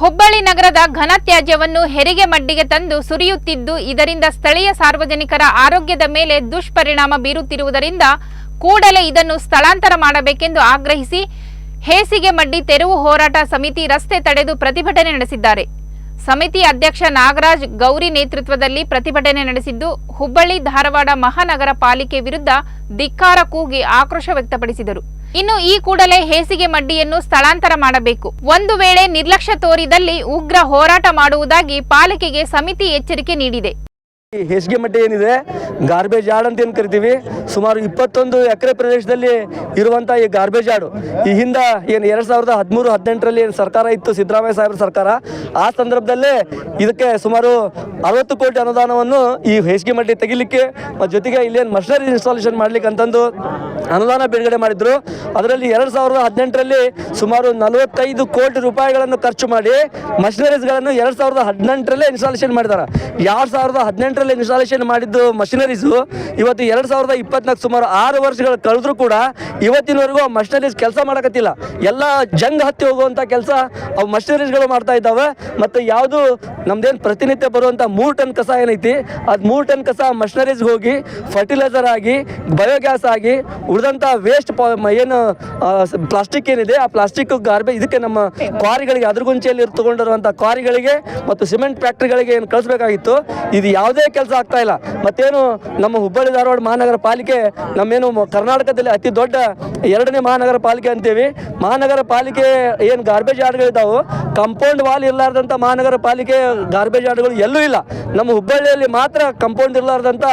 ಹುಬ್ಬಳ್ಳಿ ನಗರದ ಘನತ್ಯಾಜ್ಯವನ್ನು ಹೆರಿಗೆ ಮಡ್ಡಿಗೆ ತಂದು ಸುರಿಯುತ್ತಿದ್ದು, ಇದರಿಂದ ಸ್ಥಳೀಯ ಸಾರ್ವಜನಿಕರ ಆರೋಗ್ಯದ ಮೇಲೆ ದುಷ್ಪರಿಣಾಮ ಬೀರುತ್ತಿರುವುದರಿಂದ ಕೂಡಲೇ ಇದನ್ನು ಸ್ಥಳಾಂತರ ಮಾಡಬೇಕೆಂದು ಆಗ್ರಹಿಸಿ ಹೇಸಿಗೆ ಮಡ್ಡಿ ತೆರವು ಹೋರಾಟ ಸಮಿತಿ ರಸ್ತೆ ತಡೆದು ಪ್ರತಿಭಟನೆ ನಡೆಸಿದ್ದಾರೆ. ಸಮಿತಿ ಅಧ್ಯಕ್ಷ ನಾಗರಾಜ್ ಗೌರಿ ನೇತೃತ್ವದಲ್ಲಿ ಪ್ರತಿಭಟನೆ ನಡೆಸಿದ್ದು, ಹುಬ್ಬಳ್ಳಿ ಧಾರವಾಡ ಮಹಾನಗರ ಪಾಲಿಕೆ ವಿರುದ್ಧ ಧಿಕ್ಕಾರ ಕೂಗಿ ಆಕ್ರೋಶ ವ್ಯಕ್ತಪಡಿಸಿದರು. ಇನ್ನು ಈ ಕೂಡಲೇ ಹೇಸಿಗೆ ಮಡ್ಡಿಯನ್ನು ಸ್ಥಳಾಂತರ ಮಾಡಬೇಕು. ಒಂದು ವೇಳೆ ನಿರ್ಲಕ್ಷ್ಯ ತೋರಿದಲ್ಲಿ ಉಗ್ರ ಹೋರಾಟ ಮಾಡುವುದಾಗಿ ಪಾಲಿಕೆಗೆ ಸಮಿತಿ ಎಚ್ಚರಿಕೆ ನೀಡಿದೆ. ಹೇಸಿಗೆ ಮಟ್ಟಿ ಏನಿದೆ? ಗಾರ್ಬೇಜ್ ಯಾರ್ಡ್ ಅಂತ ಏನು ಕರಿತೀವಿ? ಸುಮಾರು ಇಪ್ಪತ್ತೊಂದು ಎಕರೆ ಪ್ರದೇಶದಲ್ಲಿ ಇರುವಂಥ ಈ ಗಾರ್ಬೇಜ್ ಯಾರ್ಡು ಈ ಹಿಂದ ಏನು ಎರಡು ಸಾವಿರದ ಹದಿಮೂರು, ಹದಿನೆಂಟರಲ್ಲಿ ಏನು ಸರ್ಕಾರ ಇತ್ತು, ಸಿದ್ದರಾಮಯ್ಯ ಸಾಹೇಬ್ರ ಸರ್ಕಾರ? ಆ ಸಂದರ್ಭದಲ್ಲೇ ಇದಕ್ಕೆ ಸುಮಾರು ಅರವತ್ತು ಕೋಟಿ ಅನುದಾನವನ್ನು ಈ ಹೇಸಿಗೆ ಮಟ್ಟಿ ತೆಗಿಲಿಕ್ಕೆ ಮತ್ತು ಜೊತೆಗೆ ಇಲ್ಲೇನು ಮಷನರಿ ಇನ್ಸ್ಟಾಲೇಷನ್ ಮಾಡ್ಲಿಕ್ಕೆ ಅಂತಂದು ಅನುದಾನ ಬಿಡುಗಡೆ ಮಾಡಿದ್ರು. ಅದರಲ್ಲಿ ಎರಡು ಸಾವಿರದ ಹದಿನೆಂಟರಲ್ಲಿ ಸುಮಾರು ನಲವತ್ತೈದು ಕೋಟಿ ರೂಪಾಯಿಗಳನ್ನು ಖರ್ಚು ಮಾಡಿ ಮಷಿನರೀಸ್ಗಳನ್ನು ಎರಡು ಸಾವಿರದ ಹದಿನೆಂಟರಲ್ಲೇ ಇನ್ಸ್ಟಾಲೇಷನ್ ಮಾಡಿದ್ದಾರೆ ಎರಡು ಸಾವಿರದ ಇನ್ಸ್ಟಾಲೇಷನ್ ಮಾಡಿದ್ದು ಮಷಿನರೀಸು. ಇವತ್ತು ಎರಡು ಸಾವಿರದ ಇಪ್ಪತ್ನಾಲ್ಕು ಸುಮಾರು ಆರು ವರ್ಷಗಳು ಕಳೆದ್ರೂ ಕೂಡ ಇವತ್ತಿನವರೆಗೂ ಆ ಮಷಿನರೀಸ್ ಕೆಲಸ ಮಾಡಕತ್ತಿಲ್ಲ. ಎಲ್ಲ ಜಂಗ್ ಹತ್ತಿ ಹೋಗುವಂಥ ಕೆಲಸ ಅವು ಮಷಿನರೀಸ್ಗಳು ಮಾಡ್ತಾ ಇದ್ದಾವೆ. ಮತ್ತು ಯಾವುದು ನಮ್ದೇನು ಪ್ರತಿನಿತ್ಯ ಬರುವಂಥ ಮೂರು ಟನ್ ಕಸ ಏನೈತಿ, ಅದು ಮೂರು ಟನ್ ಕಸ ಮಷಿನರೀಸ್ಗೆ ಹೋಗಿ ಫರ್ಟಿಲೈಸರ್ ಆಗಿ ಬಯೋಗ್ಯಾಸ್ ಆಗಿ ಉಳಿದಂಥ ವೇಸ್ಟ್ ಏನು ಪ್ಲಾಸ್ಟಿಕ್ ಏನಿದೆ, ಆ ಪ್ಲಾಸ್ಟಿಕ್ ಗಾರ್ಬೇಜ್ ಇದಕ್ಕೆ ನಮ್ಮ ಕ್ವಾರಿಗಳಿಗೆ ಅದ್ರಗುಂಚೆಯಲ್ಲಿ ತಗೊಂಡಿರುವಂಥ ಕ್ವಾರಿಗಳಿಗೆ ಮತ್ತು ಸಿಮೆಂಟ್ ಫ್ಯಾಕ್ಟ್ರಿಗಳಿಗೆ ಏನು ಕಳಿಸ್ಬೇಕಾಗಿತ್ತು, ಇದು ಯಾವುದೇ ಕೆಲಸ ಆಗ್ತಾ ಇಲ್ಲ. ಮತ್ತೇನು ನಮ್ಮ ಹುಬ್ಬಳ್ಳಿ ಧಾರವಾಡ ಮಹಾನಗರ ಪಾಲಿಕೆ, ನಮ್ಮೇನು ಕರ್ನಾಟಕದಲ್ಲಿ ಅತಿ ದೊಡ್ಡ ಎರಡನೇ ಮಹಾನಗರ ಪಾಲಿಕೆ ಅಂತೀವಿ. ಮಹಾನಗರ ಪಾಲಿಕೆ ಏನು ಗಾರ್ಬೇಜ್ ಯಾರ್ಡ್ಗಳಿದ್ದಾವೆ ಕಂಪೌಂಡ್ ವಾಲ್ ಇರಲಾರ್ದಂಥ ಮಹಾನಗರ ಪಾಲಿಕೆ ಗಾರ್ಬೇಜ್ ಯಾರ್ಡ್ಗಳು ಎಲ್ಲೂ ಇಲ್ಲ. ನಮ್ಮ ಹುಬ್ಬಳ್ಳಿಯಲ್ಲಿ ಮಾತ್ರ ಕಂಪೌಂಡ್ ಇರಲಾರ್ದಂಥ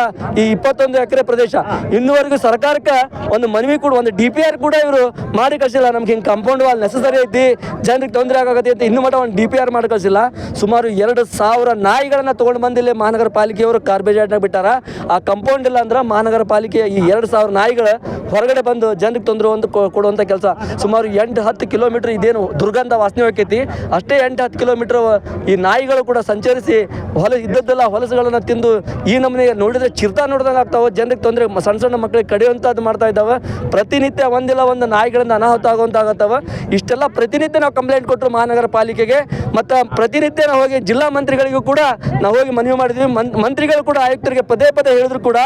ಈ ಇಪ್ಪತ್ತೊಂದು ಎಕರೆ ಪ್ರದೇಶ. ಇನ್ನುವರೆಗೂ ಸರ್ಕಾರಕ್ಕೆ ಒಂದು ಮನವಿ ಕೂಡ, ಒಂದು ಡಿ ಪಿ ಆರ್ ಕೂಡ ಇವರು ಮಾಡಿ ಕಳಿಸಿಲ್ಲ. ನಮ್ಗೆ ಹಿಂಗೆ ಕಂಪೌಂಡ್ ವಾಲ್ ನೆಸಸರಿ ಐತಿ, ಜನರಿಗೆ ತೊಂದರೆ ಆಗತ್ತೆ ಅಂತ ಇನ್ನು ಮಟ್ಟ ಒಂದು ಡಿ ಪಿ ಆರ್ ಮಾಡಿ ಕಳಿಸಿಲ್ಲ. ಸುಮಾರು ಎರಡು ಸಾವಿರ ನಾಯಿಗಳನ್ನು ತೊಗೊಂಡು ಬಂದಿಲ್ಲ ಮಹಾನಗರ ಪಾಲಿಕೆಯವರು ಕಾರ್ಬೇಜ್ ಯಾರ್ಡ್ನಾಗ ಬಿಟ್ಟಾರ. ಆ ಕಂಪೌಂಡ್ ಇಲ್ಲ ಅಂದ್ರೆ ಮಹಾನಗರ ಪಾಲಿಕೆ ಈ ಎರಡು ಸಾವಿರ ನಾಯಿಗಳು ಹೊರಗಡೆ ಬಂದು ಜನಕ್ಕೆ ತೊಂದರೆ ಒಂದು ಕೊಡುವಂಥ ಕೆಲಸ. ಸುಮಾರು ಎಂಟು ಹತ್ತು ಕಿಲೋಮೀಟರ್ ಇದೇನು ದುರ್ಗಂಧ ವಾಸನೆ ಹೋಗ್ತೈತಿ ಅಷ್ಟೇ ಎಂಟು ಹತ್ತು ಕಿಲೋಮೀಟರ್ ಈ ನಾಯಿಗಳು ಕೂಡ ಸಂಚರಿಸಿ ಹೊಲ ಇದ್ದದ್ದೆಲ್ಲ ಹೊಲಸುಗಳನ್ನು ತಿಂದು ಈ ನಮ್ಮನೆ ನೋಡಿದ್ರೆ ಚಿರ್ತಾ ನೋಡ್ದಂಗೆ ಆಗ್ತಾವೆ. ಜನರಿಗೆ ತೊಂದರೆ ಸಣ್ಣ ಸಣ್ಣ ಮಕ್ಕಳಿಗೆ ಕಡಿಯುವಂಥದ್ದು ಮಾಡ್ತಾ ಇದ್ದಾವೆ. ಪ್ರತಿನಿತ್ಯ ಒಂದಿಲ್ಲ ಒಂದು ನಾಯಿಗಳಿಂದ ಅನಾಹುತ ಆಗುವಂತ ಆಗತ್ತವ ಇಷ್ಟೆಲ್ಲ ಪ್ರತಿನಿತ್ಯ ನಾವು ಕಂಪ್ಲೇಂಟ್ ಕೊಟ್ಟರು ಮಹಾನಗರ ಪಾಲಿಕೆಗೆ ಮತ್ತು ಪ್ರತಿನಿತ್ಯ ನಾವು ಹೋಗಿ ಜಿಲ್ಲಾ ಮಂತ್ರಿಗಳಿಗೂ ಕೂಡ ನಾವು ಹೋಗಿ ಮನವಿ ಮಾಡಿದ್ವಿ. ಮನ್ ಮಂತ್ರಿಗಳು ಕೂಡ ಆಯುಕ್ತರಿಗೆ ಪದೇ ಪದೇ ಹೇಳಿದ್ರು ಕೂಡ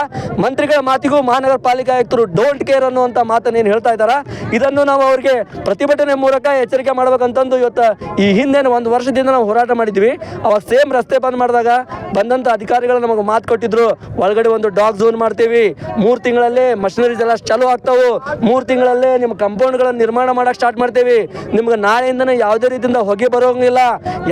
ಮಂತ್ರಿಗಳ ಮಾತಿಗೂ ಮಹಾನಗರ ಪಾಲಿಕೆ ಆಯುಕ್ತರು ಡೋಂಟ್ ಕೇರ್ ಅನ್ನುವಂಥ ಮಾತನ್ನು ಏನು ಹೇಳ್ತಾ ಇದ್ದಾರೆ? ಇದನ್ನು ನಾವು ಅವರಿಗೆ ಪ್ರತಿಭಟನೆ ಮೂಲಕ ಎಚ್ಚರಿಕೆ ಮಾಡ್ಬೇಕಂತಂದು ಇವತ್ತು ಈ ಹಿಂದೆ ಒಂದು ವರ್ಷದಿಂದ ನಾವು ಹೋರಾಟ ಮಾಡಿದ್ವಿ. ಅವಾಗ ಸೇಮ್ ರಸ್ತೆ ಬಂದ್ ಮಾಡಿದಾಗ ಬಂದಂಥ ಅಧಿಕಾರಿಗಳು ನಮಗೆ ಮಾತು ಕೊಟ್ಟಿದ್ರು. ಒಳಗಡೆ ಒಂದು ಡಾಗ್ ಝೋನ್ ಮಾಡ್ತೀವಿ. ಮೂರು ತಿಂಗಳಲ್ಲೇ ಮಷಿನರೀಸ್ ಎಲ್ಲ ಚಾಲು ಆಗ್ತಾವು. ಮೂರು ತಿಂಗಳಲ್ಲೇ ನಿಮ್ಮ ಕಂಪೌಂಡ್ಗಳನ್ನು ನಿರ್ಮಾಣ ಮಾಡೋಕೆ ಸ್ಟಾರ್ಟ್ ಮಾಡ್ತೇವೆ. ನಿಮ್ಗೆ ನಾಳೆಯಿಂದನೇ ಯಾವುದೇ ರೀತಿಯಿಂದ ಹೊಗೆ ಬರೋಂಗಿಲ್ಲ.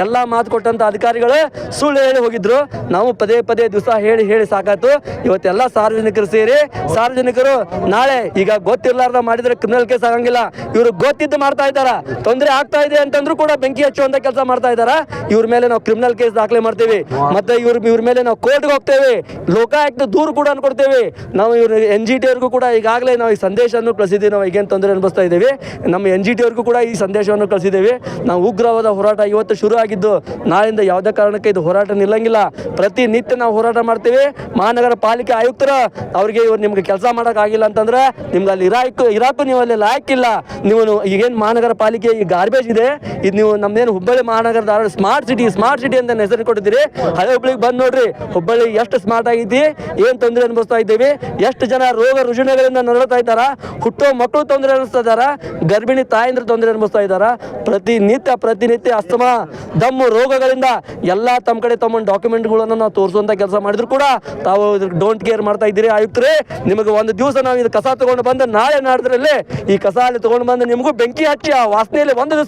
ಎಲ್ಲ ಮಾತು ಕೊಟ್ಟಂಥ ಅಧಿಕಾರಿಗಳು ಸುಳ್ಳು ಹೇಳಿ ಹೋಗಿದ್ರು. ನಾವು ಪದೇ ಪದೇ ದಿವಸ ಹೇಳಿ ಹೇಳಿ ಸಾಕಾಯ್ತು. ಇವತ್ತೆಲ್ಲ ಸಾರ್ವಜನಿಕರು ಸೇರಿ, ಸಾರ್ವಜನಿಕರು ನಾಳೆ ಈಗ ಗೊತ್ತಿರ್ಲಾರ್ದ ಮಾಡಿದ್ರೆ ಕ್ರಿಮಿನಲ್ ಕೇಸ್ ಆಗಂಗಿಲ್ಲ. ಇವರು ಗೊತ್ತಿದ್ದು ಮಾಡ್ತಾ ಇದ್ದಾರ? ತೊಂದರೆ ಆಗ್ತಾ ಇದೆ ಅಂತಂದ್ರೂ ಕೂಡ ಬೆಂಕಿ ಹಚ್ಚುವಂತ ಕೆಲಸ ಮಾಡ್ತಾ ಇದ್ದಾರ? ಇವ್ರ ಮೇಲೆ ನಾವು ಕ್ರಿಮಿನಲ್ ಕೇಸ್ ದಾಖಲೆ ಮಾಡ್ತೀವಿ. ಮತ್ತೆ ಇವ್ರ ಇವ್ರ ಮೇಲೆ ನಾವು ಕೋರ್ಟ್ಗೆ ಹೋಗ್ತೇವೆ. ಲೋಕಾಯುಕ್ತ ದೂರು ಕೂಡ ಅನ್ಕೊಡ್ತೇವೆ. ನಾವು ಇವ್ರ ಎನ್ ಜಿ ಟಿ ಅವ್ರಿಗೂ ಕೂಡ ಈಗಾಗಲೇ ನಾವು ಈ ಸಂದೇಶವನ್ನು ಕಳಿಸಿದ್ದೀವಿ ನಾವು ಈಗೇನು ತೊಂದರೆ ಅನುಭವಿಸ್ತಾ ಇದ್ದೇವೆ. ನಮ್ಮ ಎನ್ ಜಿ ಟಿ ಅವ್ರಿಗೂ ಕೂಡ ಈ ಸಂದೇಶವನ್ನು ಕಳಿಸಿದ್ದೇವೆ. ನಾವು ಉಗ್ರವಾದ ಹೋರಾಟ ಇವತ್ತು ಶುರು ಆಗಿದ್ದು ನಾಳೆಯಿಂದ ಯಾವುದೇ ಕಾರಣಕ್ಕೆ ಇದು ಹೋರಾಟ ನಿಲ್ಲಂಗಿಲ್ಲ. ಪ್ರತಿನಿತ್ಯ ನಾವು ಹೋರಾಟ ಮಾಡ್ತೀವಿ. ಮಹಾನಗರ ಪಾಲಿಕೆ ಆಯುಕ್ತರ, ಅವ್ರಿಗೆ ಇವ್ರು ನಿಮ್ಗೆ ಕೆಲಸ ಮಾಡೋಕ್ಕಾಗಿಲ್ಲ ಅಂತಂದ್ರೆ ನಿಮ್ಗೆ ಅಲ್ಲಿ ಇರಾಕ್, ಇರಾಕು ನೀವು ಅಲ್ಲಿ ಲಾಯಕ್ಕಿಲ್ಲ. ನೀವು ಈಗೇನು ಮಹಾನಗರ ಪಾಲಿಕೆ ಈ ಗಾರ್ಬೇಜ್ ಇದೆ. ಇದು ನೀವು ನಮ್ದೇನು ಹುಬ್ಬಳ್ಳಿ ಮಹಾನಗರ Dharwad smart city smart city ಅಂತ ಹೆಸರು ಕೊಟ್ಟಿದ್ದೀರಿ. ಹಳೆ ಹುಬ್ಬಳ್ಳಿಗೆ ಬಂದು ನೋಡ್ರಿ. ಹುಬ್ಬಳ್ಳಿ ಎಷ್ಟು ಸ್ಮಾರ್ಟ್ ಆಗೈತಿ, ಏನು ತೊಂದರೆ ಅನುಭವಿಸ್ತಾ ಇದ್ದೀವಿ. ಎಷ್ಟು ಜನ ರೋಗ ರುಜಿನಗಳಿಂದ ನರಳತಾ ಇದ್ದಾರ, ಹುಟ್ಟೋ ಮಕ್ಕಳು ತೊಂದರೆ ಅನಿಸ್ತಾ ಇದ್ದಾರ, ಗರ್ಭಿಣಿ ತಾಯಂದ್ರ ತೊಂದರೆ ಅನುಭವಿಸ್ತಾ ಇದ್ದಾರ, ಪ್ರತಿನಿತ್ಯ ಪ್ರತಿನಿತ್ಯ ಅಸ್ತಮ, ದಮ್ಮು ರೋಗಗಳಿಂದ ಎಲ್ಲ ತಮ್ಮ ಕಡೆ ತಮ್ಮ ಡಾಕ್ಯುಮೆಂಟ್ಗಳನ್ನು ನಾವು ತೋರಿಸುವಂತ ಕೆಲಸ ಮಾಡಿದ್ರು ಕೂಡ ತಾವು ಡೋಂಟ್ ಕೇರ್ ಮಾಡ್ತಾ ಇದ್ದೀರಿ. ಆಯುಕ್ತರೇ, ನಿಮಗೆ ಒಂದು ದಿವಸ ನಾವು ಇದು ಕಸ ತಗೊಂಡು ಬಂದ ನಾಳೆ ನಾಡಿದ್ರಲ್ಲೇ ಈ ಕಸ ಅಲ್ಲಿ ತಗೊಂಡು ಬಂದು ನಿಮಗೂ ಬೆಂಕಿ ಹಚ್ಚಿ ಆ ವಾಸನೆಯಲ್ಲಿ ಒಂದು ದಿವಸ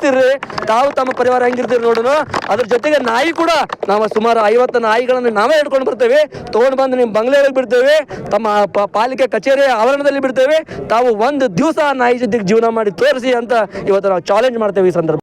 ತಾವು ತಮ್ಮ ಪರಿವಾರ ಹೆಂಗಿರ್ತೀರಿ ನೋಡೋಣ. ಅದ್ರ ಜೊತೆಗೆ ನಾಯಿ ಕೂಡ ನಾವು ಸುಮಾರು ಐವತ್ತು ನಾಯಿಗಳನ್ನು ನಾವೇ ಹಿಡ್ಕೊಂಡು ಬರ್ತೇವೆ. ತಗೊಂಡು ಬಂದು ನಿಮ್ಮ ಬಂಗ್ಲೆಯಲ್ಲಿ ಬಿಡ್ತೇವೆ. ತಮ್ಮ ಪಾಲಿಕೆ ಕಚೇರಿ ಆವರಣದಲ್ಲಿ ಬಿಡ್ತೇವೆ. ತಾವು ಒಂದು ದಿವಸ ನಾಯಿ ಜೊತೆಗೆ ಜೀವನ ಮಾಡಿ ತೋರಿಸಿ ಅಂತ ಇವತ್ತು ನಾವು ಚಾಲೆಂಜ್ ಮಾಡ್ತೇವೆ ಈ ಸಂದರ್ಭ.